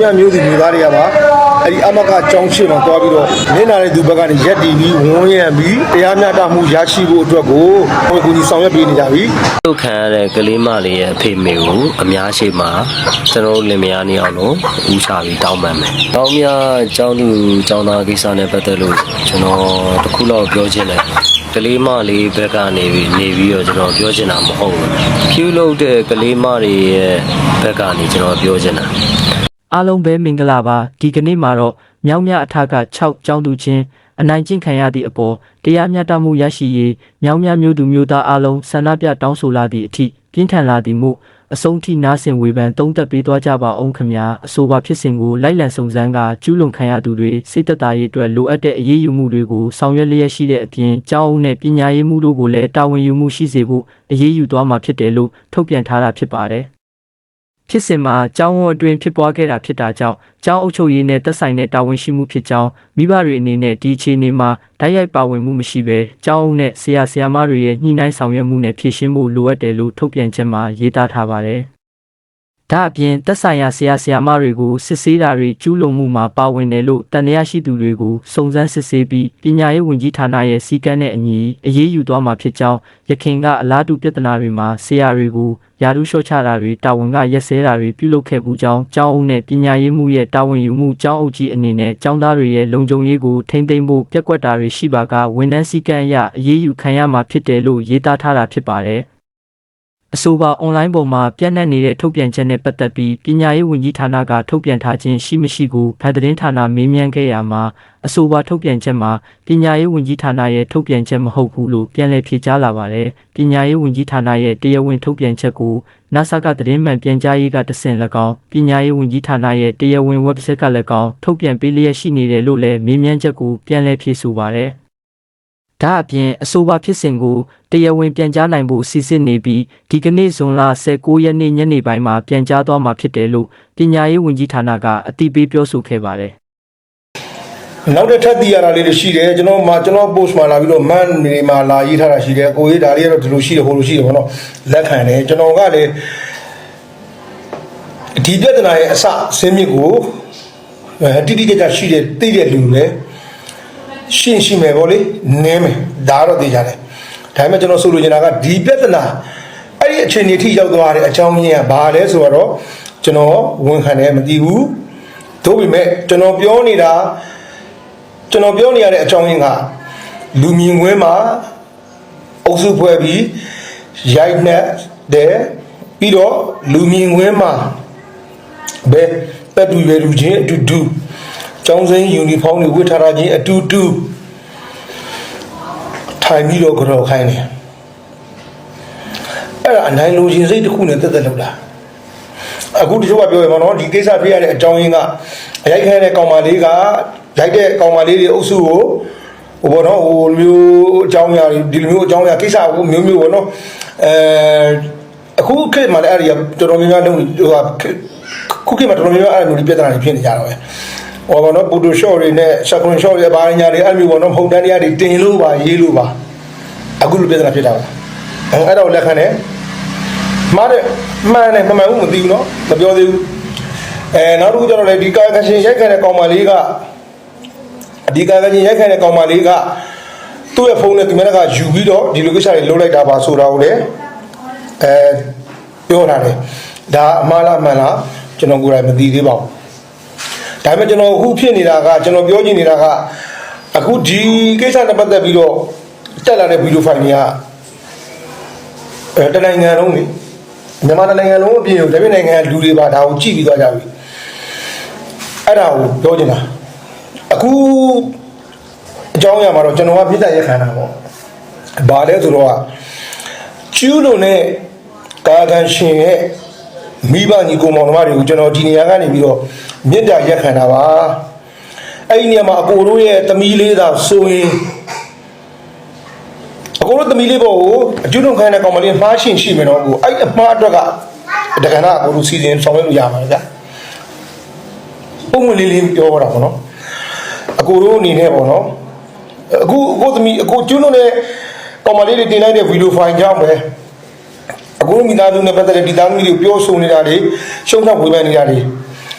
မြောင်မြမျိုးသူမျိုးသားတွေကပါအဲ့ဒီအမကကြောင်းရှိမှသွားပြီးတော့နင်းလာတဲ့သူဘက်ကနေရက်တီပြီးဝန်းရံပြီးတရားမျှတမှုရရှိဖို့အတွက်ကိုဟိုကူကြီးဆောင်ရွက်ပေးနေကြပြီထုတ်ခံရတဲ့ကလေးမလေးရဲ့အဖေမေကိုအများရှိမှကျွန်တော်တို့လင်မယားနေအောင်လို့ဦးစားပြီးတောင်းပန်မယ်။တောင်းမြကျောင်းသူကျောင်းသားကိစ္စနဲ့ပတ်သက်လို့ကျွန်တော်တစ်ခုလောက်ပြောချင်တယ်။ကလေးမလေးဘက်ကနေပြီးနေပြီးတော့ကျွန်တော်ပြောချင်တာမဟုတ်ဘူး။ဖြူလို့တဲ့ကလေးမတွေရဲ့ဘက်ကနေကျွန်တော်ပြောချင်တာ။ အားလုံးပဲမင်္ဂလာပါဒီကနေ့မှာတော့မြောက်မြအထက6ကျောင်းသူချင်းအနိုင်ကျင့်ခံရသည့်အပေါ်တရားမျှတမှုရရှိရေးမြောက်မြမျိုးသူမျိုးသားအားလုံးဆန္ဒပြတောင်းဆိုလာသည့်အထိပြင်းထန်လာသည်မို့အဆုံးထိနားဆင်ဝေဖန်တုံးသက်ပေးသွားကြပါအောင်ခင်ဗျာအဆိုပါဖြစ်စဉ်ကိုလိုက်လံစုံစမ်းကကျူးလွန်ခံရသူတွေစိတ်သက်သာရေးအတွက်လိုအပ်တဲ့အရေးယူမှုတွေကိုဆောင်ရွက်လျက်ရှိတဲ့အပြင်ကျောင်းအုပ်နဲ့ပညာရေးမှုတို့ကိုလည်းတာဝန်ယူမှုရှိစေဖို့အရေးယူသွားမှာဖြစ်တယ်လို့ထုတ်ပြန်ထားတာဖြစ်ပါတယ် ဖြစ်စဉ်မှာကျောင်းဝအတွင်းဖြစ်ပွားခဲ့တာဖြစ်တာကြောင့်ကျောင်းအုပ်ချုပ်ရေးနဲ့သက်ဆိုင်တဲ့တာဝန်ရှိမှုဖြစ်ကြောင်းမိဘတွေအနေနဲ့ဒီအခြေအနေမှာဓာတ်ရိုက်ပါဝင်မှုမရှိဘဲကျောင်းအုပ်နဲ့ဆရာဆရာမတွေရဲ့ညှိနှိုင်းဆောင်ရွက်မှုနဲ့ဖြည့်ရှင်းဖို့လိုအပ်တယ်လို့ထုတ်ပြန်ချက်မှာရေးသားထားပါတယ်။ ဒါအပြင်သက်ဆိုင်ရာဆရာဆရာမတွေကိုစစ်ဆေးတာတွေကျူးလွန်မှုမှာပါဝင်တယ်လို့တန်တရားရှိသူတွေကိုစုံစမ်းစစ်ဆေးပြီးပညာရေးဝန်ကြီးဌာနရဲ့စီကံနဲ့အညီအရေးယူသွားမှာဖြစ်ကြောင်းရခိုင်ကအလားတူပြဿနာတွေမှာဆရာတွေကိုယာရုလျှော့ချတာတွေတာဝန်ကရက်စဲတာတွေပြုလုပ်ခဲ့မှုကြောင်းကျောင်းအုပ်နဲ့ပညာရေးမှုရဲ့တာဝန်ယူမှုကျောင်းအုပ်ကြီးအနေနဲ့ကျောင်းသားတွေရဲ့လုံခြုံရေးကိုထိမ့်သိမ်းဖို့ပြက်ကွက်တာတွေရှိပါကဝန်ထမ်းစည်းကမ်းအရအရေးယူခံရမှာဖြစ်တယ်လို့ရေးသားထားတာဖြစ်ပါတယ်။ အဆိုပါအွန်လိုင်းပေါ်မှာပြန့်နှံ့နေတဲ့ထုတ်ပြန်ချက်နဲ့ပတ်သက်ပြီးပညာရေးဝန်ကြီးဌာနကထုတ်ပြန်ထားခြင်းရှိမရှိကိုဗတ်သတင်းဌာနမေးမြန်းခဲ့ရမှာအဆိုပါထုတ်ပြန်ချက်မှာပညာရေးဝန်ကြီးဌာနရဲ့ထုတ်ပြန်ချက်မဟုတ်ဘူးလို့ပြန်လည်ဖြေကြားလာပါတယ်။ပညာရေးဝန်ကြီးဌာနရဲ့တရားဝင်ထုတ်ပြန်ချက်ကို NASA ကသတင်းမှန်ပြန်ကြားရေးကတဆင့်၎င်းပညာရေးဝန်ကြီးဌာနရဲ့တရားဝင် website ကလည်းကောင်းထုတ်ပြန်ပေးလျက်ရှိနေတယ်လို့လည်းမေးမြန်းချက်ကိုပြန်လည်ဖြေဆိုပါတယ်။ ဒါအပြင်အဆိုပါဖြစ်စဉ်ကိုတရားဝင်ပြန်ကြားနိုင်ဖို့စီစဉ်နေပြီးဒီကနေ့ဇွန်လ19ရက်နေ့ညနေပိုင်းမှာပြန်ကြားသွားမှာဖြစ်တယ်လို့ပညာရေးဝန်ကြီးဌာနကအတိပေးပြောဆိုခဲ့ပါတယ်နောက်တစ်ထပ်သိရတာလေးတွေရှိတယ်ကျွန်တော်မှကျွန်တော် post မှာလာပြီးတော့ man တွေမှာလာရေးထားတာရှိတယ်ကိုရေးဒါလေးကတော့ဒီလိုရှိတယ်ဟိုလိုရှိတယ်ဘောနော်လက်ခံတယ်ကျွန်တော်ကလည်းဒီပြဿနာရဲ့အစဆင်းမြစ်ကိုအဲတိတိကျကျရှိတယ်သိတဲ့လူလည်း ရှင်းရှိမယ်ဗောလေနင်းမယ်ဒါတော့သိကြတယ်ဒါပေမဲ့ကျွန်တော်ဆိုလိုချင်တာကဒီပြဿနာအဲ့ဒီအခြေအနေထိရောက်သွားတဲ့အကြောင်းရင်းကဘာလဲဆိုတော့ကျွန်တော်ဝန်ခံတယ်မသိဘူးတို့ပေမဲ့ကျွန်တော်ပြောနေတာကျွန်တော်ပြောနေရတဲ့အကြောင်းရင်းကလူမြင်ကွင်းမှာအုပ်စုဖွဲ့ပြီးရိုက်နှက်တယ်ပြီးတော့လူမြင်ကွင်းမှာဘယ်တက်တူရွယ်လူချင်းအတူတူ ကျောင်းစိမ်းယူနီဖောင်းတွေဝတ်ထားတာချင်းအတူတူထိုင်ပြီးတော့ကြော်ခိုင်းတယ်အဲ့ဒါအနိုင်လိုချင်စိတ်တစ်ခုနဲ့တက်တက်လောက်တာအခုတချို့ကပြောရမှာနော်ဒီကိစ္စပြရတဲ့အကြောင်းရင်းကအရိုက်ခိုင်းတဲ့ကောင်မလေးကရိုက်တဲ့ကောင်မလေးတွေအုပ်စုကိုဟိုဘောနော်ဟိုမျိုးအကြောင်းအရာတွေဒီလိုမျိုးအကြောင်းအရာကိစ္စကိုမျိုးမျိုးဘောနော်အဲအခုခေတ်မှာလည်းအဲ့ဒီတော်တော်များများလုံးဟိုဟာခုခေတ်မှာတော်တော်များများအဲ့လိုမျိုးပြဿနာတွေဖြစ်နေကြတော့ပဲ ဟောပါတော့ပူတူရှော့တွေနဲ့ရှက်ခွန်ရှော့တွေဘာညာတွေအဲ့မျိုးပေါ့နော်ပုံတန်းတရားတွေတင်လို့ပါရေးလို့ပါအခုလိုပြဿနာဖြစ်တာပါအဲ့တော့လက်ခံတယ်မှားတယ်မှန်တယ်မမှန်ဘူးမသိဘူးနော်မပြောသေးဘူးအဲနောက်တစ်ခုကျတော့လေဒီကာကရှင်ရိုက်ခဲ့တဲ့ကောင်မလေးကဒီကာကရှင်ရိုက်ခဲ့တဲ့ကောင်မလေးကသူ့ရဲ့ဖုန်းနဲ့သူမကယူပြီးတော့ဒီလိုကိစ္စတွေလုပ်လိုက်တာပါဆိုတာကိုလေအဲပြောထားတယ်ဒါအမှားလားမှန်လားကျွန်တော်ကိုယ်တိုင်မသိသေးပါဘူး ဒါပေမဲ့ကျွန်တော်အခုဖြစ်နေတာကကျွန်တော်ပြောချင်နေတာကအခုဒီကိစ္စနဲ့ပတ်သက်ပြီးတော့တက်လာတဲ့ဗီဒီယိုဖိုင်တွေကအဲတနိုင်ငံလုံးနေမြန်မာတစ်နိုင်ငံလုံးအပြင်ကိုဒါပေမဲ့နိုင်ငံကလူတွေပါဒါကိုကြည့်ပြီးသွားကြပြီအဲ့ဒါကိုပြောချင်တာအခုအကြောင်းအရာမှာတော့ကျွန်တော်ကပြစ်ဒဏ်ရက်ခံတာပေါ့ဘာလဲဆိုတော့ကျူးလွန်တဲ့ကာကန်ရှင်ရဲ့မိဘညီကိုမောင်နှမတွေကိုကျွန်တော်ဒီနေရာကနေပြီးတော့ မြစ်တာရက်ခံတာပါအဲ့ဒီနေရာမှာအကိုတို့ရဲ့သမီးလေးသာဆိုရင်အကိုတို့သမီးလေးပေါ့ကိုအကျူးလွန်ခံတဲ့ကောင်မလေးမှားရှင်ရှိမယ်တော့ကိုအဲ့အမှားအတွက်ကတက္ကနာအကိုတို့စီစဉ်ဆောင်ရွက်လို့ရမှာဗျာပုံဝင်လေးလေးပြောတာပေါ့နော်အကိုတို့အနေနဲ့ပေါ့နော်အခုအကိုသမီးအကိုကျူးလွန်တဲ့ကောင်မလေးတွေတင်လိုက်တဲ့ဗီဒီယိုဖိုင်ကြောင့်ပဲအခုမိသားစုနဲ့ပတ်သက်တဲ့ဒီသားသမီးတွေကိုပြောဆိုနေတာတွေရှုံးထွက်ဝေဖန်နေတာတွေ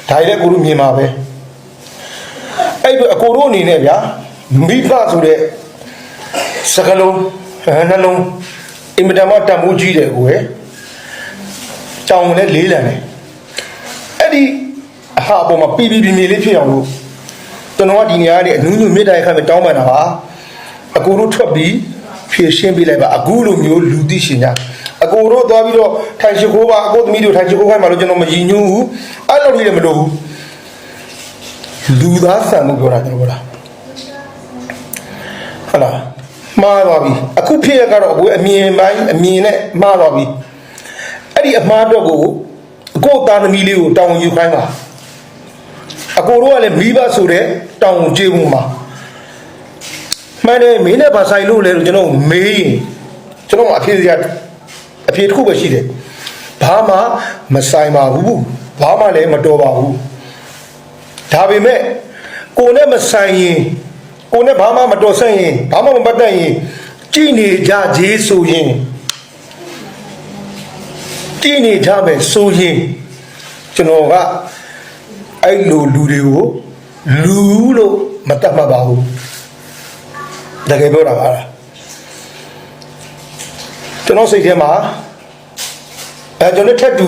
ဒါကြီးလည်းကိုတို့မြင်ပါပဲအဲ့တော့အကိုတို့အနေနဲ့ဗျာမိဘဆိုတဲ့စကလုံးအဲနှလုံးအင်မတန်မှတန်ဖိုးကြီးတယ်ကိုယ်ကြောင်လည်းလေးလံတယ်အဲ့ဒီအဟာအပေါ်မှာပီပီပီမီလေးဖြစ်အောင်လို့ကျွန်တော်ကဒီနေရာကနေအနူးနူးမြစ်တိုင်ခတ်မတောင်းပန်တာပါအကိုတို့ထွက်ပြီးဖြည့်ရှင်းပေးလိုက်ပါအခုလိုမျိုးလူသိရှင်ညာ အကိုတို့သွားပြီးတော့ထိုင်ရှိခိုးပါအကိုသမီးတို့ထိုင်ရှိခိုးခိုင်းပါလို့ကျွန်တော်မယဉ်ညူးဘူးအဲ့လိုကြီးလည်းမလုပ်ဘူးလူသားဆန်မှုပြောတာကျွန်တော်ပြောတာဟုတ်လားမှားသွားပြီအခုဖြစ်ရကတော့အကိုအမြင်ပိုင်းအမြင်နဲ့မှားသွားပြီအဲ့ဒီအမှားတော့ကိုအကိုသားသမီးလေးကိုတောင်းယူခိုင်းပါအကိုတို့ကလည်းမိဘဆိုတဲ့တောင်းကျေးမှုမှာမှန်တယ်မင်းနဲ့ဗာဆိုင်လို့လေလို့ကျွန်တော်မေးရင်ကျွန်တော်အဖြစ်စရာ အဖြစ်တစ်ခုပဲရှိတယ်ဘာမှမဆိုင်ပါဘူးဘာမှလည်းမတော်ပါဘူးဒါပေမဲ့ကိုနဲ့မဆိုင်ရင်ကိုနဲ့ဘာမှမတော်ဆက်ရင်ဘာမှမပတ်သက်ရင်ကြည်နေကြသေးဆိုရင်ကြည်နေကြမယ်ဆိုရင်ကျွန်တော်ကအဲ့လိုလူတွေကိုလူလို့မတတ်မှတ်ပါဘူးတကယ်ပြောတာပါလား ကျွန်တော်စိတ်ထဲမှာအဲကျွန်တော်ထက်တူ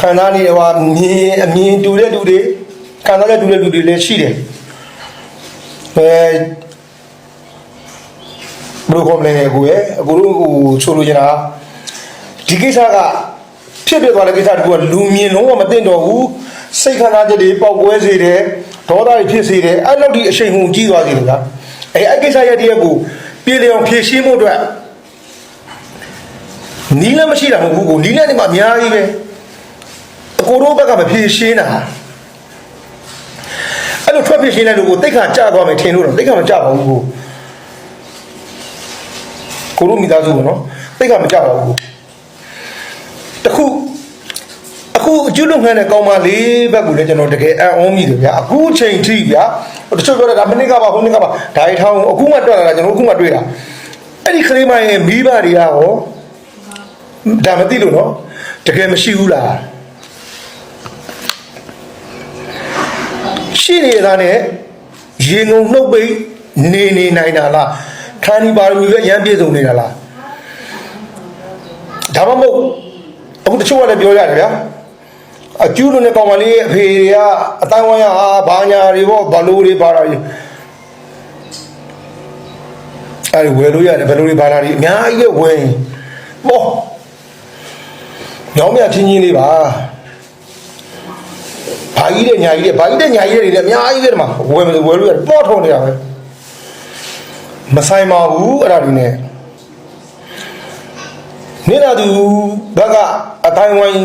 ခံစားနေဟိုမြင်အမြင်တူတဲ့လူတွေခံစားတဲ့တူတဲ့လူတွေလည်းရှိတယ်အဲဘယ်လိုကောမလဲကိုရဲ့အခုတို့ဟိုဆိုလိုချင်တာဒီကိစ္စကဖြစ်ပြသွားတဲ့ကိစ္စတကူကလူမြင်လုံးဝမသိတော့ဘူးစိတ်ခန္ဓာချက်တွေပေါက်ကွဲစေတယ်ဒေါသတွေဖြစ်စေတယ်အဲ့လောက်ဒီအရှိန်ဟုန်ကြီးသွားစေတယ်ဗျာအဲအဲ့ကိစ္စရဲ့တည်းကိုပြေလျောင်ဖြည့်ရှင်းမှုအတွက် နီးလည်းမရှိတာမဟုတ်ဘူးကိုနီးလည်းဒီမှာအများကြီးပဲအကိုတို့ဘက်ကမဖြည့်ရှင်းတာအဲ့လိုထွက်ဖြည့်ရှင်းတဲ့လူကိုတိတ်ခါကြာသွားမယ်ထင်လို့တော့တိတ်ခါမကြာပါဘူးကိုကိုတို့မိသားစုကနော်တိတ်ခါမကြာပါဘူးတခုအခုအကျွတ်လုံခံတဲ့ကောင်းမလေးဘက်ကလည်းကျွန်တော်တကယ်အံ့ဩမိတယ်ဗျာအခုချိန်ထိဗျာတချို့ပြောတယ်ဒါမနစ်ကပါဟိုနစ်ကပါဒါရီထောင်းအခုမှတွေ့လာတာကျွန်တော်အခုမှတွေ့တာအဲ့ဒီခလေးမရဲ့မိဘတွေကရော ဒါမသိလို့နော်တကယ်မရှိဘူးလားရှိနေတာနဲ့ရေငုံနှုတ်ပိတ်နေနေနိုင်တာလားခန္ဒီပါရမီပဲရမ်းပြည့်စုံနေတာလားဒါမှမဟုတ်အခုတချို့ကလည်းပြောရတယ်ဗျာအကျူးလို့နဲ့ကောင်မလေးရဲ့အဖေတွေကအတိုင်းဝိုင်းဟာဘာညာတွေပေါ့ဘလိုတွေပါတာတွေအဲ့ဒီဝယ်လို့ရတယ်ဘလိုတွေပါတာတွေအများကြီးပဲဝယ်ပေါ့ ညောင်းမြချင်းချင်းလေးပါဘာကြီးတဲ့ညာကြီးတဲ့ဘာကြီးတဲ့ညာကြီးတဲ့တွေလည်းအများကြီးပဲဒီမှာဝယ်မလို့ဝယ်လို့ရတယ်ပေါ့ထုံနေတာပဲမဆိုင်ပါဘူးအဲ့ဒါတွေနဲ့နေတာသူဘက်ကအတိုင်းဝိုင်း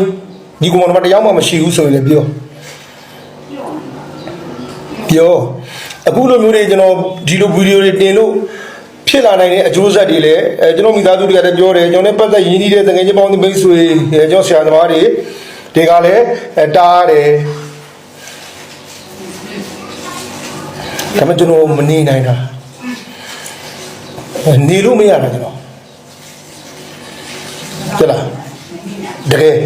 ဒီကောင်မတရားမှမရှိဘူးဆိုရင်လည်းပြောပြောအခုလိုမျိုးတွေကျွန်တော်ဒီလိုဗီဒီယိုတွေတင်လို့ ဖြစ်လာနိုင်တဲ့အကျိုးဆက်တွေလည်းအဲကျွန်တော်မိသားစုတွေကလည်းပြောတယ်ကျွန်တော်နဲ့ပတ်သက်ရင်းနှီးတဲ့တကယ်ချင်းပေါင်းတဲ့မိတ်ဆွေအဲကျွန်တော်ဆရာသမားတွေတွေကလည်းအဲတားတယ်ဒါမှကျွန်တော်မနေနိုင်တာအဲနေလို့မရတာကျွန်တော်ကြလားတကယ်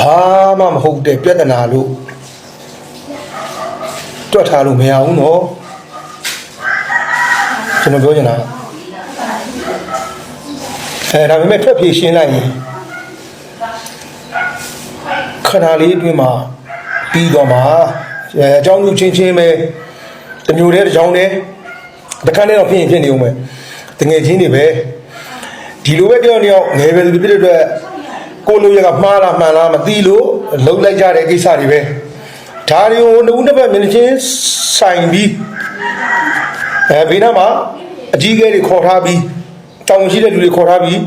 ဘာမှမဟုတ်တဲ့ပြဿနာလို့တွက်ထားလို့မရဘူးနော် ကျွန်တော်ပြောချင်တာအဲဒါပေမဲ့ထွက်ပြေးရှင်းလိုက်ရင်ခဏလေးအတွင်းမှာပြီးတော့မှာအဲအကြောင်းလူချင်းချင်းပဲတစ်မျိုးတည်းတစ်ကြောင်းတည်းတစ်ခါနဲ့တော့ဖြစ်ရင်ဖြစ်နေဦးမယ်တငယ်ချင်းတွေပဲဒီလိုပဲပြောနေအောင်ငယ်ပဲသူဖြစ်တဲ့အတွက်ကိုလိုရကမှားလားမှန်လားမသိလို့လှုပ်လိုက်ကြတဲ့ကိစ္စတွေပဲဒါတွေကိုနှစ်ဦးတစ်ပတ်မြင်ချင်းဆိုင်ပြီး အဲဘေးနားမှာအကြီးအကဲတွေခေါ်ထားပြီးတောင်းရှိတဲ့လူတွေခေါ်ထားပြီး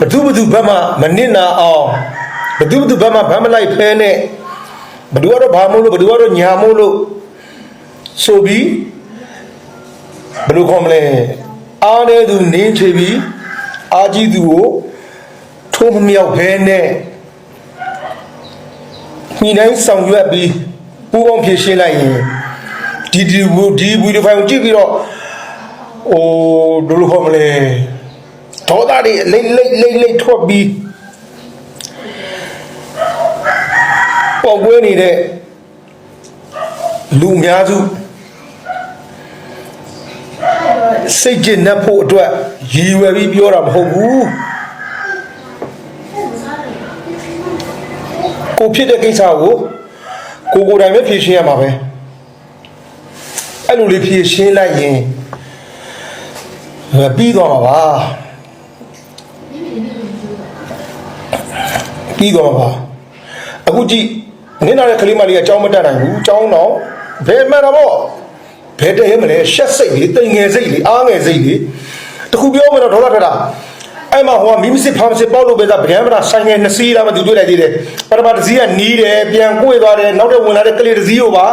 ဘသူဘသူဘက်မှမနစ်နာအောင်ဘသူဘသူဘက်မှဗမ်းမလိုက်ဖဲနဲ့ဘသူကတော့ဘာမို့လို့ဘသူကတော့ညာမို့လို့ဆိုပြီးဘယ်လိုခေါ်မလဲအားတဲ့သူနင်းချပြီးအာကြီးသူကိုထိုးမမြောက်ဖဲနဲ့ညီတိုင်းဆောင်ရွက်ပြီးပူပေါင်းဖြည့်ရှင်းလိုက်ရင် ဒီဒီဘူဒီဘူဒီဖိုင်ကိုကြည့်ပြီးတော့ဟိုဘယ်လိုခေါ်မလဲဒေါသတွေလိမ့်လိမ့်လိမ့်လိမ့်ထွက်ပြီးဟပေါက်ကွဲနေတဲ့လူအများစုစိတ်ကျဉ်နှက်ဖို့အတွက်ရည်ရွယ်ပြီးပြောတာမဟုတ်ဘူးကိုဖြစ်တဲ့ကိစ္စကိုကိုကိုယ်တိုင်ပဲဖြေရှင်းရမှာပဲ အဲ့လိုလေးဖြေရှင်းလိုက်ရင်ပြီးသွားမှာပါပြီးသွားမှာပါအခုကြည့်နင်းလာတဲ့ကလေးမလေးကအကြောင်းမတက်နိုင်ဘူးအကြောင်းတော့ဘယ်မှန်တော့ဗောဘယ်တည်းမလဲရှက်စိတ်လေးတိမ်ငယ်စိတ်လေးအားငယ်စိတ်လေးတခုပြောမယ်တော့ဒေါ်လာထတာအဲ့မှာဟိုကမိမစစ်ဖာမစစ်ပေါက်လို့ပဲသားဗျံမတာဆိုင်ငယ်နှစ်စီးလာမှသူတွေ့လိုက်သေးတယ်ပထမတစ်စီးကနီးတယ်ပြန်ကိုွေသွားတယ်နောက်တော့ဝင်လာတဲ့ကလေးတစ်စီးကိုပါ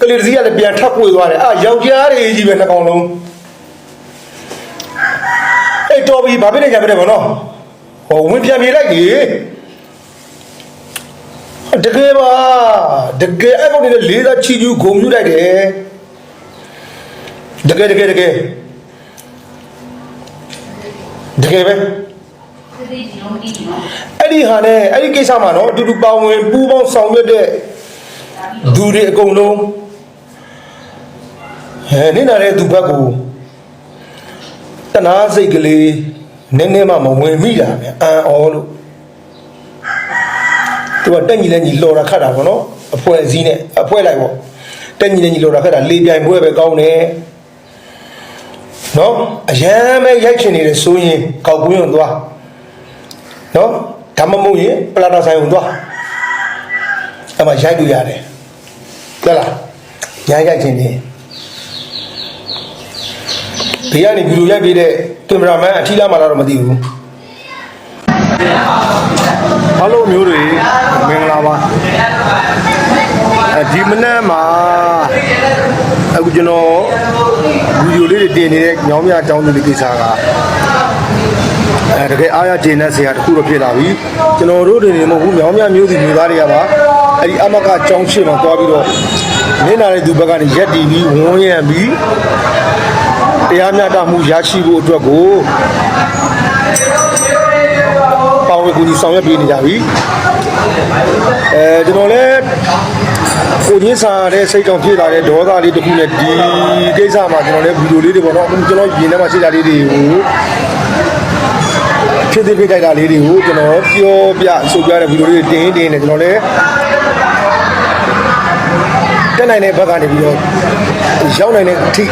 ကလေးတစ်စီးကလည်းပြန်ထပ်ကိုွေသွားတယ်အာယောက်ျားတွေကြီးပဲနှစ်ကောင်လုံးအဲ့တော်ပြီဘာဖြစ်နေကြမလဲဘောနော်ဟိုဝင်ပြန်ပြေးလိုက်လေတကယ်ပါတကယ်အဲ့ကောင်တွေလေးသားချီကျူးဂုံပြူလိုက်တယ်တကယ်တကယ်တကယ်တကယ်ပဲအဲ့ဒီဟာနဲ့အဲ့ဒီကိစ္စမှာနော်အတူတူပါဝင်ပူးပေါင်းဆောင်ရွက်တဲ့သူတွေအကုန်လုံး ဟဲနေနာတဲ့သူဘက်ကိုတနာစိတ်ကလေးနည်းနည်းမှမဝင်မိတာပဲအံ့ဩလို့သူကတက်ညီလဲညီလော်တာခတ်တာပေါ့နော်အဖွဲစည်းနဲ့အဖွဲလိုက်ပေါ့တက်ညီလဲညီလော်တာခတ်တာလေပြိုင်ပွဲပဲကောင်းတယ်နော်အရန်ပဲရိုက်ချင်နေတယ်ဆိုရင်ကောက်ကွင်းုံသွားနော်ဓမ္မမို့ရင်ပလာတာဆိုင်ုံသွားအဲ့မှာရိုက်လို့ရတယ်ကြလားရိုက်ရိုက်ချင်နေ ဘေးကနေဗီဒီယိုရိုက်ပေးတဲ့ကင်မရာမန်အထီးလာမှလာတော့မသိဘူးအားလုံးမျိုးတွေမင်္ဂလာပါအဲဒီမနေ့မှာအခုကျွန်တော်ဗီဒီယိုလေးတွေတင်နေတဲ့ညောင်မြအကြောင်းလေးကိစ္စကအဲတကယ်အားရကျေနပ်စရာတစ်ခုတော့ဖြစ်လာပြီကျွန်တော်တို့တွေနေမဟုတ်ဘူးညောင်မြမျိုးစီမျိုးသားတွေကပါအဲဒီအမကအကြောင်းရှင်းမှာသွားပြီးတော့နင်းလာတဲ့သူဘက်ကနေရက်တီပြီးဝန်းရံပြီး တရားမျှတမှုရရှိဖို့အတွက်ကိုပါဝင်ကူညီဆောင်ရွက်ပေးနေကြပြီအဲကျွန်တော်လည်းကိုကြီးစာတဲ့စိတ်ကြောင့်ဖြစ်လာတဲ့ဒေါသလေးတစ်ခုနဲ့ဒီကိစ္စမှာကျွန်တော်လည်းဗီဒီယိုလေးတွေပေါ့နော်အခုကျွန်တော်ရင်ထဲမှာရှိတာလေးတွေကိုဖြစ်သေးဖြစ်ကြတာလေးတွေကိုကျွန်တော်ပြောပြဆိုပြတဲ့ဗီဒီယိုလေးတွေတင်းတင်းနဲ့ကျွန်တော်လည်းတက်နိုင်တဲ့ဘက်ကနေပြီးတော့ရောက်နိုင်တဲ့အထိ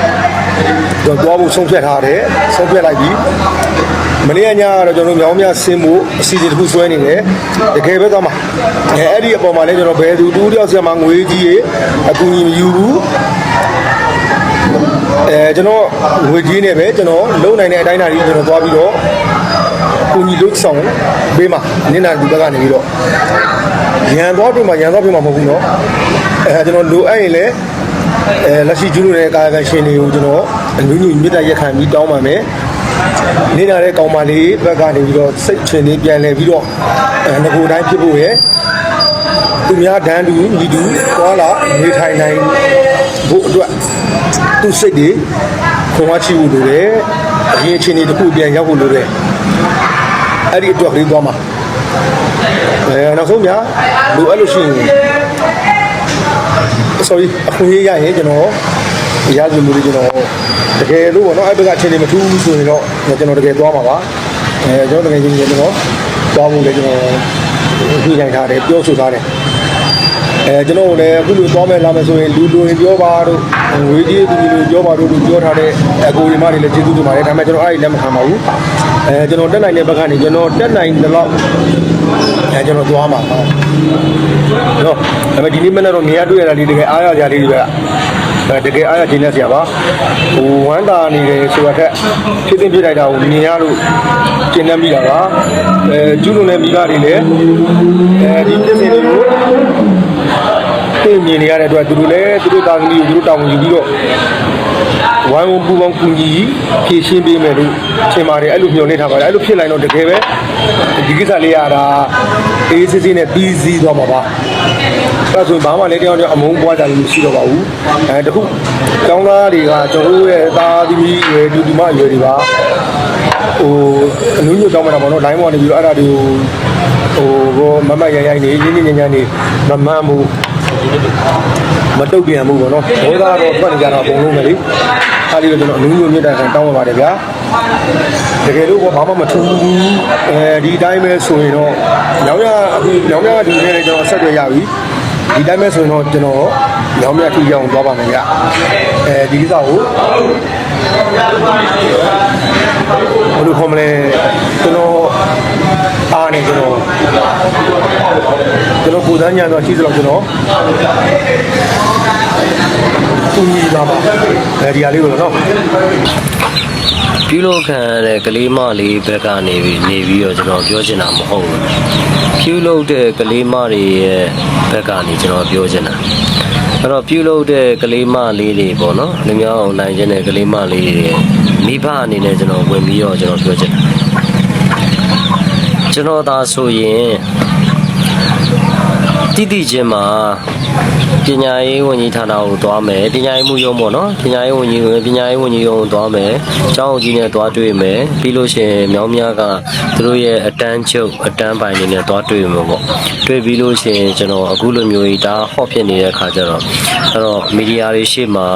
တော့သွားဖို့ဆုံးဖြတ်ထားတယ်ဆုံးဖြတ်လိုက်ပြီမနေ့ကညကတော့ကျွန်တော်မြောင်းမြဆင်းဖို့အစီအစဉ်တစ်ခုဆွဲနေတယ်တကယ်ပဲသွားမှာအဲအဲ့ဒီအပေါ်မှာလည်းကျွန်တော်ဘယ်သူတူတယောက်ဆီမှာငွေကြီးရေအကူအညီမယူဘူးအဲကျွန်တော်ငွေကြီးနဲ့ပဲကျွန်တော်လုံနိုင်တဲ့အတိုင်းအတာကြီးကျွန်တော်သွားပြီးတော့ကူညီလို့ဆောင်ပေးမှာနင်းနာဒီဘက်ကနေပြီးတော့ရန်သွားပြင်မှာရန်သွားပြင်မှာမဟုတ်ဘူးเนาะအဲကျွန်တော်လိုအပ်ရင်လည်း အဲလက်ရှိကျူးလို့တဲ့ကာယကံရှင်တွေကိုကျွန်တော်အနုညွမြစ်တရက်ခံပြီးတောင်းပါမယ်နေလာတဲ့ကောင်မလေးဘက်ကနေပြီးတော့စိတ်ချင်လေးပြန်လဲပြီးတော့အဲငကိုတိုင်းဖြစ်ဖို့ရယ်သူများဒန်းတူညီတူသွားလာနေထိုင်နိုင်ဖို့အတွက်သူစိတ်တွေခွန်အားချဖို့လိုတယ်အရင်အချိန်တွေတစ်ခုပြန်ရောက်ဖို့လိုတယ်အဲ့ဒီအတွက်ကလေးသွားမှာအဲနောက်ဆုံးများလိုအဲ့လိုရှိရင် sorry အခွင့်အရေးရရင်ကျွန်တော်ရရမှုတွေကျွန်တော်တကယ်လို့ပေါ့နော်အဲ့ဘက်ကအချိန်တွေမထူးဘူးဆိုရင်တော့ကျွန်တော်တကယ်သွားမှာပါအဲကျွန်တော်တကယ်ချင်းကျွန်တော်သွားဖို့လည်းကျွန်တော်ဖြေခိုင်းထားတယ်ပြောဆိုထားတယ် အဲကျွန်တော်လည်းအခုလိုသွားမယ်လာမယ်ဆိုရင်လူလူရင်ပြောပါတော့ငွေကြီးသူလူပြောပါတော့သူပြောထားတဲ့အကိုဒီမတွေလည်းကျေးဇူးတင်ပါတယ်ဒါပေမဲ့ကျွန်တော်အဲ့ဒီလက်မခံပါဘူးအဲကျွန်တော်တက်နိုင်တဲ့ဘက်ကနေကျွန်တော်တက်နိုင်တဲ့လောက်အဲကျွန်တော်သွားမှာပါနော်ဒါပေမဲ့ဒီနေ့မနေ့တော့နေရာတွေ့ရတာလေးတကယ်အားရကြလေးတွေပဲအဲတကယ်အားရခြင်းနဲ့ဆရာပါဟိုဝမ်းတာနေတယ်ဆိုတာထက်ဖြစ်သိဖြစ်လိုက်တာကိုမြင်ရလို့ကျင့်တတ်မိတာပါအဲကျူးလွန်တဲ့မိဘတွေလည်းအဲဒီဖြစ်စဉ်တွေကို သိမြင်နေရတဲ့အတွက်သူတို့လည်းသူတို့တာဝန်ကြီးကိုသူတို့တာဝန်ယူပြီးတော့ဝိုင်းဝန်းပူပေါင်းကူညီဖြည့်ရှင်းပေးမယ်လို့ထင်ပါတယ်အဲ့လိုမျှော်လင့်ထားပါတယ်အဲ့လိုဖြစ်လိုက်တော့တကယ်ပဲဒီကိစ္စလေးရတာအေးစစ်စစ်နဲ့ပြီးစီးသွားမှာပါအဲ့ဆိုဘာမှလည်းတယောက်တယောက်အမုန်းပွားကြလို့မရှိတော့ပါဘူးအဲတခုကျောင်းသားတွေကကျွန်တော်တို့ရဲ့သားသမီးရွယ်လူဒီမရွယ်တွေပါဟိုအနုညွတ်တောင်းမှတာပေါ့နော် line ပေါ်နေပြီးတော့အဲ့ဒါတွေကိုဟိုဘောမမရိုင်ရိုင်နေရင်းရင်းညံ့ညံ့နေမမှန်ဘူး မတုတ်ပြန်ဘူးပေါ့နော်ဒေါသကတော့ထွက်နေကြတော့အကုန်လုံးပဲလေအားလေးတော့ကျွန်တော်အနည်းငယ်မြတ်တာခံတောင်းပါပါတယ်ဗျာတကယ်လို့ဘာမှမထူးဘူးအဲဒီအတိုင်းပဲဆိုရင်တော့ညောင်ရအခုညောင်ရကဒီနေ့ကျွန်တော်ဆက်သွယ်ရပြီဒီတိုင်းပဲဆိုရင်တော့ကျွန်တော်ညောင်မြထီအောင်သွားပါမယ်ဗျအဲဒီကိစ္စကို ဘယ်လိုခေါ်မလဲကျွန်တော်အားနေကျွန်တော်ကျွန်တော်ကိုယ်စမ်းညာတော့ရှိသလောက်ကျွန်တော်သူကြီးသားပါအဲဒီဟာလေးကိုတော့ပြုလုပ်ခံရတဲ့ကလေးမလေးဘက်ကနေပြီးနေပြီးတော့ကျွန်တော်ပြောချင်တာမဟုတ်ဘူးပြုလုပ်တဲ့ကလေးမတွေရဲ့ဘက်ကနေကျွန်တော်ပြောချင်တာ အဲ့တော့ပြုလုပ်တဲ့ကလေးမလေးတွေပေါ့နော်လူမျိုးအောင်နိုင်ခြင်းတဲ့ကလေးမလေးတွေမိဘအနေနဲ့ကျွန်တော်ဝင်ပြီးတော့ကျွန်တော်ပြောချင်တာကျွန်တော်သာဆိုရင်တိတိချင်းမှာ ပညာရေးဝန်ကြီးဌာနကိုသွားမယ်ပညာရေးမှုရုံးပေါ့နော်ပညာရေးဝန်ကြီးပညာရေးဝန်ကြီးရုံးကိုသွားမယ်ကျောင်းအုပ်ကြီးနဲ့သွားတွေ့မယ်ပြီးလို့ရှိရင်မြောင်းများကသူတို့ရဲ့အတန်းချုပ်အတန်းပိုင်တွေနဲ့သွားတွေ့မှာပေါ့တွေ့ပြီးလို့ရှိရင်ကျွန်တော်အခုလိုမျိုးကြီးဒါဟော့ဖြစ်နေတဲ့ခါကျတော့အဲ့တော့မီဒီယာတွေရှေ့မှာ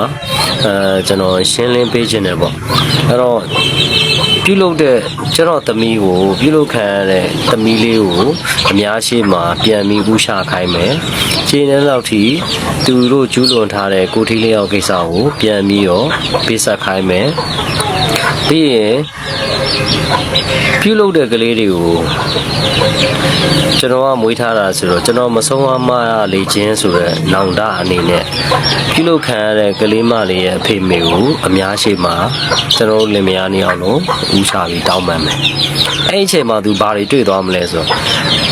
အဲကျွန်တော်ရှင်းလင်းပေးခြင်းတယ်ပေါ့အဲ့တော့ ပြုလုပ်တဲ့ကျွန်တော်သမီးကိုပြုလုပ်ခံရတဲ့သမီးလေးကိုအများရှိမှပြန်ပြီးဥရှာခိုင်းမယ်။ခြေနဲ့လောက်ထိသူတို့ကျူးလွန်ထားတဲ့ကိုထီလေးရောက်ကိစ္စကိုပြန်ပြီးတော့ပေးဆက်ခိုင်းမယ်။ပြီးရင် ပြုလုပ်တဲ့ကလေးတွေကိုကျွန်တော်ကမွေးထားတာဆိုတော့ကျွန်တော်မဆုံးမမရလေခြင်းဆိုတဲ့နောင်တအနေနဲ့ပြုလုပ်ခံရတဲ့ကလေးမလေးရဲ့အဖေမေကိုအများရှိမှကျွန်တော်တို့လင်မယားနေအောင်လို့ဦးချပြီးတောင်းပန်မယ်။အဲ့ဒီအချိန်မှာသူဘာတွေတွေ့သွားမလဲဆိုတော့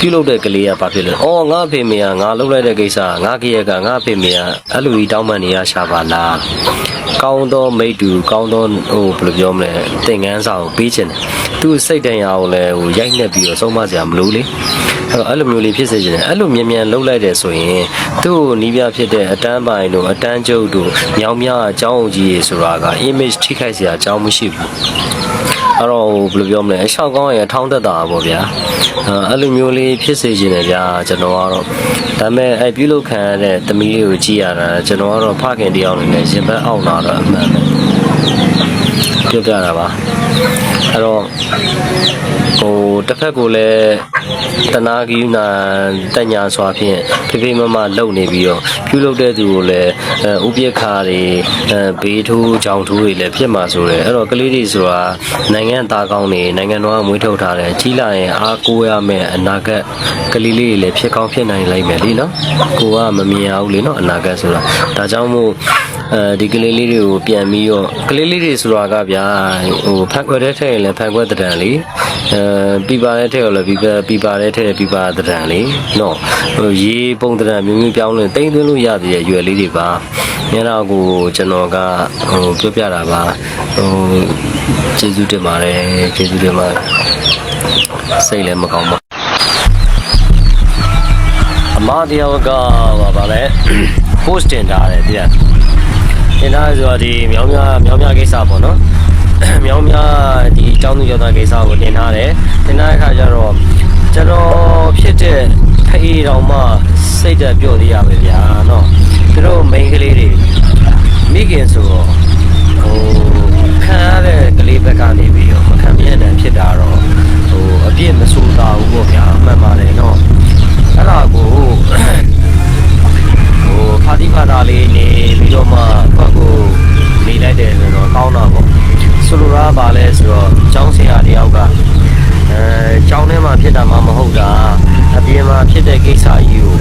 ပြုလုပ်တဲ့ကလေးကဘာဖြစ်လဲ။အော်ငါအဖေမေကငါလုပ်လိုက်တဲ့ကိစ္စငါကရကငါအဖေမေကအဲ့လိုကြီးတောင်းပန်နေရရှာပါလား။ကောင်းသောမိတ္တူကောင်းသောဟိုဘယ်လိုပြောမလဲသင်ငန်းစာကိုပေးခြင်းတယ်။သူစိတ်တန်ရာကိုလည်းဟိုရိုက်နှက်ပြီးတော့ဆုံးမစရာမလိုလေ။အဲ့တော့အဲ့လိုမျိုးလေးဖြစ်စေချင်တယ်။အဲ့လိုမြန်မြန်လှုပ်လိုက်တယ်ဆိုရင်သူ့ကိုနီးပြဖြစ်တဲ့အတန်းပိုင်တို့အတန်းကျုပ်တို့ညောင်မြအကြောင်းအကြီးရေဆိုတာက image ထိခိုက်စရာအကြောင်းမရှိဘူး။အဲ့တော့ဟိုဘယ်လိုပြောမလဲအလျှောက်ကောင်းရဲ့ထောင်းသက်တာပေါ့ဗျာအဲအဲ့လိုမျိုးလေးဖြစ်စေခြင်းတယ်ဗျာကျွန်တော်ကတော့ဒါပေမဲ့အဲ့ပြုလုပ်ခံရတဲ့သမီးလေးကိုကြည့်ရတာကျွန်တော်ကတော့ဖခင်တယောက်အနေနဲ့ရင်ဘတ်အောင်လာတော့အမှန်ပဲပြောပြတာပါ အဲ့တော့ ဟိုတစ်ဖက်ကိုလည်းတနာကီနာတညာစွာဖြင့်ဖေဖေမမလုံနေပြီးတော့ပြုလုပ်တဲ့သူကိုလည်းအဲဥပိ္ပခါတွေအဲဘေးထိုးကြောင်ထိုးတွေလည်းဖြစ်မှာဆိုတယ်အဲ့တော့ကလေးတွေဆိုတာနိုင်ငံသားကောင်းနေနိုင်ငံတော်ကမွေးထုတ်ထားတယ်ကြီးလာရင်အားကိုးရမယ်အနာဂတ်ကလေးလေးတွေလည်းဖြစ်ကောင်းဖြစ်နိုင်လိမ့်မယ်လीနော်ကိုကမမြင်ရဘူးလीနော်အနာဂတ်ဆိုတာဒါကြောင့်မို့အဲဒီကလေးလေးတွေကိုပြန်ပြီးတော့ကလေးလေးတွေဆိုတာကဗျာဟိုဖက်ခွက်တဲ့ထည့်ရင်လည်းဖက်ခွက်တံလေအဲပြပါတဲ့ထည့်ရလည်းပြပါပြပါတဲ့ထည့်ပြပါတံလေနော်ဟိုရေပုံတံမျိုးမျိုးပြောင်းလို့တိမ့်သွင်းလို့ရတဲ့ရွယ်လေးတွေပါမျက်နှာကိုကျွန်တော်ကဟိုပြောပြတာပါဟိုကျေးဇူးတင်ပါတယ်ကျေးဇူးတင်ပါတယ်စိတ်လည်းမကောင်းပါအမတရားကပါပါလဲ post တင်ထားတယ်တရားတင်ထားဆိုတော့ဒီမြောင်းများမြောင်းများကိစ္စပေါ့နော် မြောင်းများဒီအကြောင်းသူရောက်တာကိစ္စကိုတင်ထားတယ်တင်ထားတဲ့အခါကျတော့ကျွန်တော်ဖြစ်တဲ့ဖေးတော်မှစိတ်သက်ပြော့သေးရပဲဗျာနော်သူတို့ main ကလေးတွေမိခင်ဆိုတော့ဟိုခံရတဲ့ကလေးဘက်ကနေပြီးတော့မခံမြင်တဲ့ဖြစ်တာတော့ဟိုအပြစ်မဆိုးတာဘူးပေါ့ဗျာမှန်ပါတယ်နော်အဲ့ဒါကိုဟိုဖာတိဖာတာလေးနေပြီးတော့မှဘက် ဆိုလိုတာကဘာလဲဆိုတော့ကျောင်းဆရာတယောက်ကအဲကျောင်းထဲမှာဖြစ်တာမှမဟုတ်တာအပြင်မှာဖြစ်တဲ့ကိစ္စကြီးကို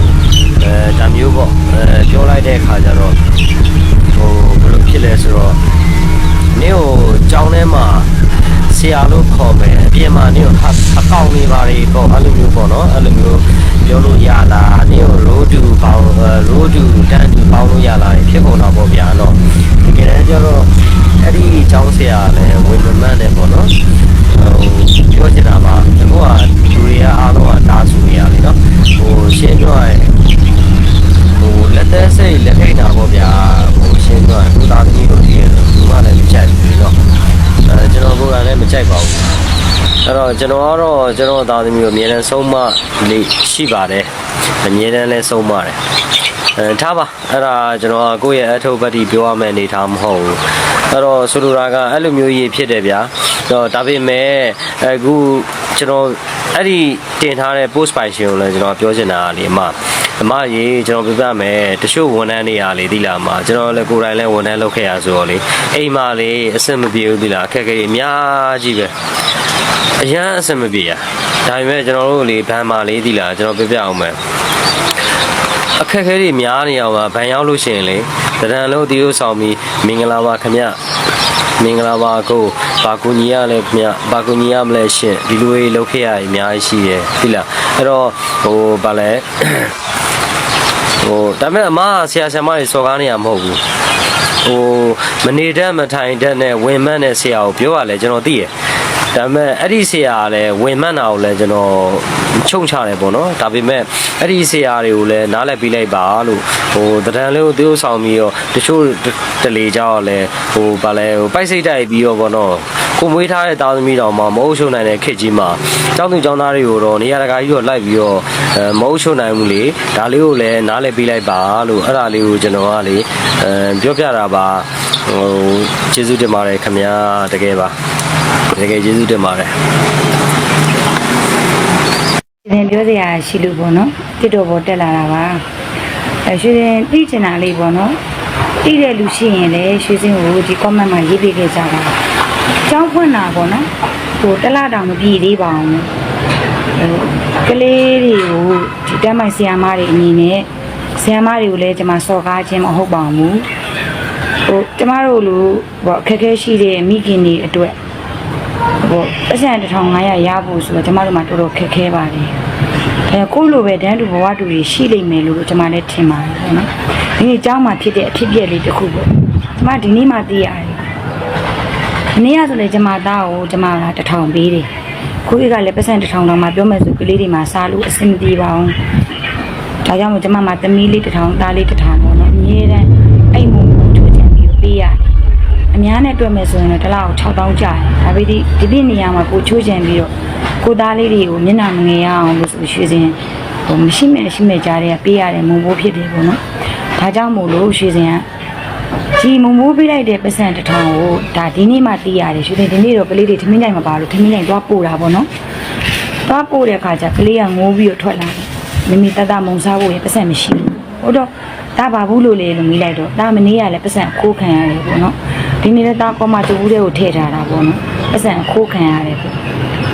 အဲဒါမျိုးပေါ့အဲပြောလိုက်တဲ့အခါကျတော့ဟိုဘယ်လိုဖြစ်လဲဆိုတော့နင်းကိုကျောင်းထဲမှာဆရာလို့ခေါ်မယ်အပြင်မှာနင်းကိုအကောင့်လေးပါတွေပေါ့အဲ့လိုမျိုးပေါ့နော်အဲ့လိုမျိုးပြောလို့ရလားနင်းကို road to ပေါင်း road to တန်တူပေါင်းလို့ရလားဖြစ်ကုန်တော့ပေါ့ဗျာနော်တကယ်တမ်းကျတော့ အဲ့ဒီကျောင်းဆရာလည်းဝင်မမှန်းတယ်ပေါ့နော်ဟိုပြောချင်တာပါဒီကောကလူတွေကအားလုံးကတားဆူနေရလေနော်ဟိုရှင်းပြောရင်ဟိုလက်သက်စိတ်လက်ထိတ်တာပေါ့ဗျာဟိုရှင်းပြောရင်သူသားသမီးတို့ကြီးရတော့ဘူးမှလည်းမကြိုက်ဘူးနော်အဲကျွန်တော်ကိုယ်ကလည်းမကြိုက်ပါဘူးအဲ့တော့ကျွန်တော်ကတော့ကျွန်တော်သားသမီးကိုအမြဲတမ်းဆုံးမလေးရှိပါတယ်အမြဲတမ်းလည်းဆုံးမတယ် အဲထားပါအဲ့ဒါကျွန်တော်ကကိုယ့်ရဲ့အထုပ်ပတ်တိပြောရမယ့်အနေထားမဟုတ်ဘူးအဲ့တော့ဆိုလိုတာကအဲ့လိုမျိုးကြီးဖြစ်တယ်ဗျာတော့ဒါပေမဲ့အခုကျွန်တော်အဲ့ဒီတင်ထားတဲ့ post ပိုင်ရှင်ကိုလည်းကျွန်တော်ပြောချင်တာကလေအမအမကြီးကျွန်တော်ပြပြမယ်တချို့ဝန်ထမ်းတွေရာလေဒီလားအမကျွန်တော်လည်းကိုယ်တိုင်လည်းဝန်ထမ်းလုပ်ခဲ့ရဆိုတော့လေအိမ်မှာလေအဆင်မပြေဘူးဒီလားအခက်အခဲကြီးအများကြီးပဲအရန်အဆင်မပြေရဒါပေမဲ့ကျွန်တော်တို့လေဘန်မာလေးဒီလားကျွန်တော်ပြပြအောင်မယ် အခက်အခဲတွေများနေအောင်ပါဗန်ရောက်လို့ရှိရင်လေတရံလုံးတီးလို့ဆောင်ပြီးမင်္ဂလာပါခင်ဗျမင်္ဂလာပါကိုဘာကူညီရလဲခင်ဗျဘာကူညီရမလဲရှင်ဒီလိုလေးလုပ်ခဲ့ရရင်အများကြီးရှိရယ်ဒီလားအဲ့တော့ဟိုဗာလဲဟိုဒါပေမဲ့အမကဆရာဆရာမတွေစော်ကားနေရမဟုတ်ဘူးဟိုမနေတတ်မထိုင်တတ်နဲ့ဝင်မတ်နဲ့ဆရာကိုပြောရလဲကျွန်တော်သိရယ် ဒါပေမဲ့အဲ့ဒီဆရာကလည်းဝင်မှန်းတာကိုလည်းကျွန်တော်ချုံချတယ်ပေါ့နော်ဒါပေမဲ့အဲ့ဒီဆရာတွေကိုလည်းနားလည်ပြီးလိုက်ပါလို့ဟိုတဒံလေးကိုတိုးဆောင်ပြီးတော့တချို့တလေကြောက်လည်းဟိုဗာလဲဟိုပိုက်စိတ်တိုက်ပြီးတော့ပေါ့နော်ကိုမွေးထားတဲ့သားသမီးတော်မှမဟုတ်ရှုံနိုင်တဲ့ခစ်ကြီးမှာကျောင်းသူကျောင်းသားတွေကိုတော့နေရာတကာကြီးတော့လိုက်ပြီးတော့အဲမဟုတ်ရှုံနိုင်ဘူးလေဒါလေးကိုလည်းနားလည်ပြီးလိုက်ပါလို့အဲ့ဒါလေးကိုကျွန်တော်ကလေအဲပြောပြတာပါဟိုကျေးဇူးတင်ပါတယ်ခင်ဗျာတကယ်ပါ တကယ်ကျေးဇူးတင်ပါတယ်ဒီရင်ပြောစရာရှိလို့ပေါ့နော်တစ်တော်ပေါ်တက်လာတာပါအဲရွှေစင်သိချင်တာလေးပေါ့နော်သိတဲ့လူရှိရင်လည်းရွှေစင်ကိုဒီ comment မှာရေးပေးခဲ့ကြပါကျောင်းဖွင့်တာပေါ့နော်ဟိုတစ်လတောင်မပြည့်သေးပါဘူးဟိုကလေးတွေကိုဒီတက်မိုင်ဆီယာမတွေအနေနဲ့ဆီယာမတွေကိုလည်းကျွန်မစော်ကားခြင်းမဟုတ်ပါဘူးဟိုကျမတို့လူဟိုအခက်အခဲရှိတဲ့မိခင်တွေအတွက် ဟိုပတ်စံ1500ရဖို့ဆိုတော့ကျမတို့မှာတော်တော်ခက်ခဲပါတယ်အဲကိုယ့်လိုပဲတန်းတူဘဝတူတွေရှိလိမ့်မယ်လို့ကျမလည်းထင်ပါတယ်ပေါ့နော်ဒီနေ့เจ้าမှာဖြစ်တဲ့အဖြစ်အပျက်လေးတစ်ခုပေါ့ကျမဒီနေ့မှသိရတယ်ဒီနေ့ကဆိုလေကျမသားကိုကျမကတထောင်ပေးတယ်ကိုကြီးကလည်းပတ်စံတထောင်တောင်မှပြောမယ်ဆိုကလေးတွေမှာစားလို့အဆင်မပြေပါဘူးဒါကြောင့်မို့ကျမမှာသမီးလေးတထောင်သားလေးတထောင်ပေါ့နော်အမြဲတမ်း အများနဲ့တွေ့မယ်ဆိုရင်တော့တစ်လောက်6000ကျတယ်ဒါပေမဲ့ဒီပြည့်နေရာမှာကိုချိုးချင်ပြီးတော့ကိုသားလေးတွေကိုမျက်နှာမငယ်ရအောင်လို့ဆိုရွှေစင်ဟိုမရှိမဲ့ရှိမဲ့ကြားတွေကပေးရတယ်မုံဘိုးဖြစ်တယ်ပေါ့နော်ဒါကြောင့်မို့လို့ရွှေစင်ကဒီမုံဘိုးပေးလိုက်တဲ့ပတ်စံတစ်ထောင်ကိုဒါဒီနေ့မှတီးရတယ်ရွှေစင်ဒီနေ့တော့ကလေးတွေထမင်းတိုင်းမပါလို့ထမင်းတိုင်းသွားပို့တာပေါ့နော်သွားပို့တဲ့အခါကျကလေးကငိုးပြီးတော့ထွက်လာတယ်မိမိတတ်တမုံစားဖို့ရပတ်စံမရှိဘူးဟုတ်တော့ဒါဘာဘူးလို့လေလို့မိလိုက်တော့ဒါမနေရလဲပတ်စံခိုးခံရတယ်ပေါ့နော် ဒီနေ့လည်းတာကောမတူဘူးတဲ့ကိုထည့်ထားတာပေါ့နော်အဆန်အခိုးခံရတယ်ပေါ့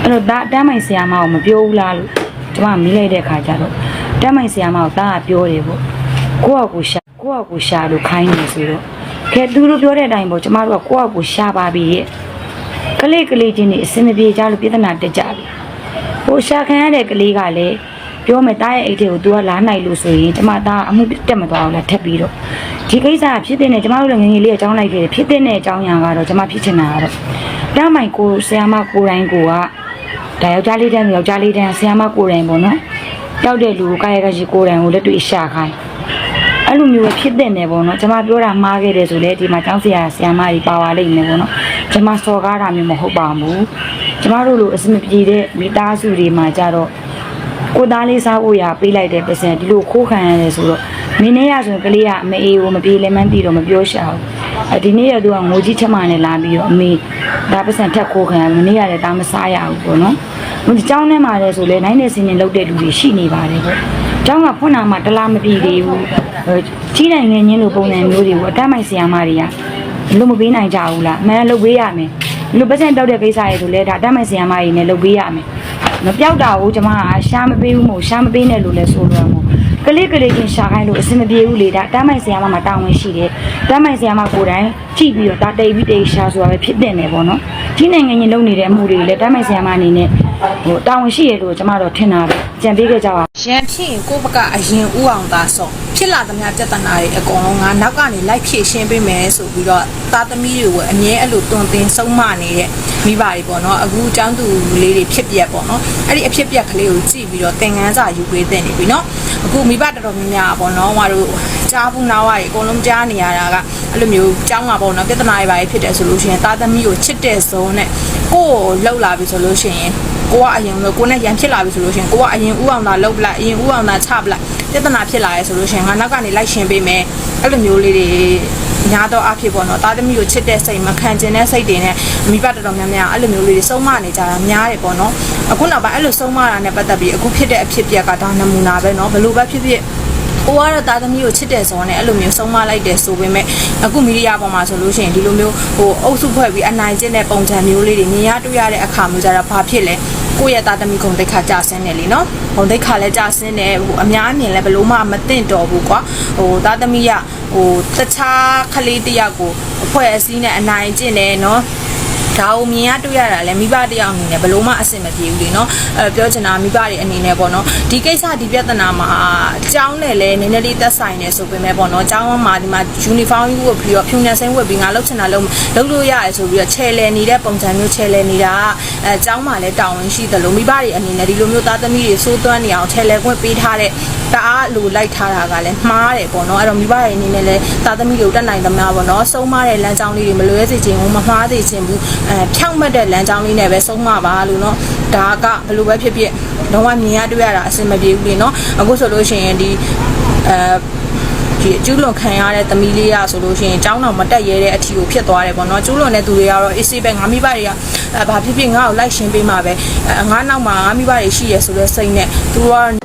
အဲ့တော့ဒါတမ်းမိုင်ဆရာမကိုမပြောဘူးလားလို့ကျွန်မမီးလိုက်တဲ့ခါကျတော့တမ်းမိုင်ဆရာမကိုတာကပြောတယ်ပေါ့ကိုယ့်အကူရှာကိုယ့်အကူရှာလို့ခိုင်းနေဆိုတော့ခဲသူတို့ပြောတဲ့အတိုင်းပေါ့ကျွန်မတို့ကကိုယ့်အကူရှာပါပြီရဲ့ကလေးကလေးချင်းနေအစင်မပြေကြလို့ပြဿနာတက်ကြပြီဟိုရှာခံရတဲ့ကလေးကလည်း ပြောမယ်တားရဲ့အိတ်တွေကို तू ကလာနိုင်လို့ဆိုရင်ကျမသားအမှုတက်မသွားဘူးလားထက်ပြီးတော့ဒီကိစ္စကဖြစ်တဲ့နဲ့ကျမတို့လည်းငယ်ငယ်လေးအကြောင်းလိုက်ခဲ့တယ်ဖြစ်တဲ့နဲ့အကြောင်းရံကတော့ကျမဖြစ်ချင်တာကတော့တမ်းမိုင်ကိုဆရာမကိုတိုင်းကိုကဒါယောက်ျားလေးတန်းယောက်ျားလေးတန်းဆရာမကိုတိုင်းပေါ့နော်တောက်တဲ့လူကိုကာယကရှိကိုတိုင်းကိုလက်တွေ့ရှာခိုင်းအဲ့လိုမျိုးပဲဖြစ်တဲ့နယ်ပေါ့နော်ကျမပြောတာမှားခဲ့တယ်ဆိုလေဒီမှာကျောင်းဆရာဆရာမကြီးပါပါလိမ့်မယ်ပေါ့နော်ကျမစော်ကားတာမျိုးမဟုတ်ပါဘူးကျမတို့လိုအစမပြေတဲ့မိသားစုတွေမှာကြတော့ ကိုသားလေးစားဖို့ရပေးလိုက်တဲ့ပစံဒီလိုခိုးခံရတယ်ဆိုတော့မင်းနဲ့ရဆိုရင်ကလေးကအမေအေးကိုမပြေလဲမှန်းသိတော့မပြောရှာဘူးအဲဒီနေ့ရသူကငိုကြီးချက်မှနဲ့လာပြီးတော့အမေဒါပစံထက်ခိုးခံရမနေ့ရလည်းဒါမစားရဘူးပေါ့နော်မင်းကြောင်းထဲမှာလည်းဆိုလဲနိုင်နေစင်းနေလောက်တဲ့လူတွေရှိနေပါတယ်ပေါ့ကျောင်းကဖွင့်လာမှတလားမပြေသေးဘူးကြီးနိုင်ငံချင်းလိုပုံစံမျိုးတွေကိုအတတ်မိုက်ဆီယာမတွေကလုံမပေးနိုင်ကြဘူးလားအမှန်လုတ်ပေးရမယ်လူပတ်စံတောက်တဲ့ကိစ္စရဲ့ဆိုလဲဒါအတတ်မိုက်ဆီယာမတွေနဲ့လုတ်ပေးရမယ် မပြောက်တာကိုကျမကရှားမပေးဘူးမို့ရှားမပေးနဲ့လို့လဲဆိုလို့ရမို့ကလေးကလေးချင်းရှာခိုင်းလို့အဆင်မပြေဘူးလေဒါတမ်းမိုင်ဆရာမမှာတာဝန်ရှိတယ်တမ်းမိုင်ဆရာမကိုယ်တိုင်ကြည့်ပြီးတော့ဒါတိတ်ပြီးတိတ်ရှာဆိုတာပဲဖြစ်တဲ့နယ်ပေါ့နော်ဒီနိုင်ငံကြီးလုံနေတဲ့အမှုတွေလည်းတမ်းမိုင်ဆရာမအနေနဲ့ဟိုတာဝန်ရှိရလို့ကျမတော့ထင်တာပဲကြံပေးခဲ့ကြပါ ရန်ဖြစ်ရင်ကိုယ့်ဘက်ကအရင်ဥအောင်သာဆုံးဖြစ်လာသမျှပြဿနာတွေအကုန်လုံးကနောက်ကနေလိုက်ဖြည့်ရှင်းပေးမယ်ဆိုပြီးတော့သားသမီးတွေကိုအမြဲအဲ့လိုတွင်တင်ဆုံးမနေတဲ့မိဘတွေပေါ့နော်အခုចောင်းသူလေးတွေဖြစ်ပြက်ပေါ့နော်အဲ့ဒီအဖြစ်ပြက်ကလေးကိုကြည့်ပြီးတော့သင်ခန်းစာယူပေးတဲ့နေပြီနော်အခုမိဘတော်တော်များများပေါ့နော်ဟိုတို့ကြားဘူးနာဝါတွေအကုန်လုံးကြားနေရတာကအဲ့လိုမျိုးကြောင်းကပေါ့နော်ပြဿနာတွေပါဖြစ်တယ်ဆိုလို့ရှိရင်သားသမီးကိုချစ်တဲ့ဇုံနဲ့ကိုယ့်ကိုလှုပ်လာပြီဆိုလို့ရှိရင် ကိုကအရင်လို့ကိုနဲ့ရန်ဖြစ်လာပြီဆိုလို့ရှင်ကိုကအရင်ဥအောင်လာလုပ်ပလိုက်အရင်ဥအောင်လာချပလိုက်ပြဿနာဖြစ်လာရဲဆိုလို့ရှင်ငါနောက်ကနေလိုက်ရှင်ပေးမယ်အဲ့လိုမျိုးလေးတွေညာတော့အဖြစ်ပေါ့နော်တာသမီကိုချစ်တဲ့စိတ်မခံကျင်တဲ့စိတ်တွေနဲ့မိဘတော်တော်များများအဲ့လိုမျိုးလေးတွေစုံမနေကြတာများတယ်ပေါ့နော်အခုနောက်ပိုင်းအဲ့လိုစုံမတာနဲ့ပတ်သက်ပြီးအခုဖြစ်တဲ့အဖြစ်ပြက်ကဒါနမူနာပဲနော်ဘလို့ပဲဖြစ်ဖြစ်ကိုကတော့တာသမီကိုချစ်တယ်ဆိုတော့လည်းအဲ့လိုမျိုးဆုံးမလိုက်တယ်ဆိုပေမဲ့အခုမီဒီယာပေါ်မှာဆိုလို့ရှိရင်ဒီလိုမျိုးဟိုအုပ်စုဖွဲ့ပြီးအနိုင်ကျင့်တဲ့ပုံစံမျိုးလေးတွေမြင်ရတွေ့ရတဲ့အခါမျိုးကြတော့ဘာဖြစ်လဲ ကိုယ့်ရဲ့သားသမီးကုန်ဒိတ်ခါကြဆင်းတယ်လीနော်ဟိုဒိတ်ခါလည်းကြဆင်းတယ်ဟိုအများအမြင်လည်းဘလို့မှမသိင့်တော်ဘူးကွာဟိုသားသမီးရဟိုတခြားကလေးတယောက်ကိုအဖွဲ့အစည်းနဲ့အနိုင်ကျင့်တယ်နော် ဒါကိုမြင်ရတွေ့ရတာလဲမိဘတယောက်အနေနဲ့ဘလို့မှအဆင်မပြေဘူးလေနော်အဲပြောချင်တာမိဘတွေအနေနဲ့ပေါ့နော်ဒီကိစ္စဒီပြဿနာမှာအကြောင်းနဲ့လဲနည်းနည်းလေးသက်ဆိုင်နေဆိုပေမဲ့ပေါ့နော်အကြောင်းမှာဒီမှာ uniform ယူဝတ်ပြီးတော့ဖြူနေဆိုင်ဝတ်ပြီးငါလှုပ်ချင်တာလှုပ်လုပ်လို့ရတယ်ဆိုပြီးတော့ချဲလဲနေတဲ့ပုံစံမျိုးချဲလဲနေတာအဲအကြောင်းမှာလဲတာဝန်ရှိတယ်လို့မိဘတွေအနေနဲ့ဒီလိုမျိုးသားသမီးတွေစိုးသွမ်းနေအောင်ချဲလဲခွင့်ပေးထားတဲ့တအားလိုလိုက်ထားတာကလည်းမှားတယ်ပေါ့နော်အဲ့တော့မိဘတွေအနေနဲ့လဲသားသမီးတွေကိုတက်နိုင်သမျှပေါ့နော်ဆုံးမတဲ့လမ်းကြောင်းလေးတွေမလွဲစေချင်ဘူးမမှားစေချင်ဘူးအဲဖြောင့်မတ်တဲ့လမ်းကြောင်းလေးနဲ့ပဲဆုံးမပါလို့နော်ဒါကဘယ်လိုပဲဖြစ်ဖြစ်တော့မြင်ရတွေ့ရတာအဆင်မပြေဘူးလေနော်အခုဆိုလို့ရှိရင်ဒီအဲဒီအကျူးလွန်ခံရတဲ့သမီးလေးရဆိုလို့ရှိရင်ကျောင်းတော်မတက်ရဲတဲ့အထီကိုဖြစ်သွားတယ်ပေါ့နော်ကျူးလွန်တဲ့သူတွေကတော့အေးဆေးပဲငါမိဘတွေကအဲဘာဖြစ်ဖြစ်ငါ့ကိုလိုက်ရှင်းပေးမှာပဲအဲငါနောက်မှာငါမိဘတွေရှိရဲဆိုတော့စိတ်နဲ့သူက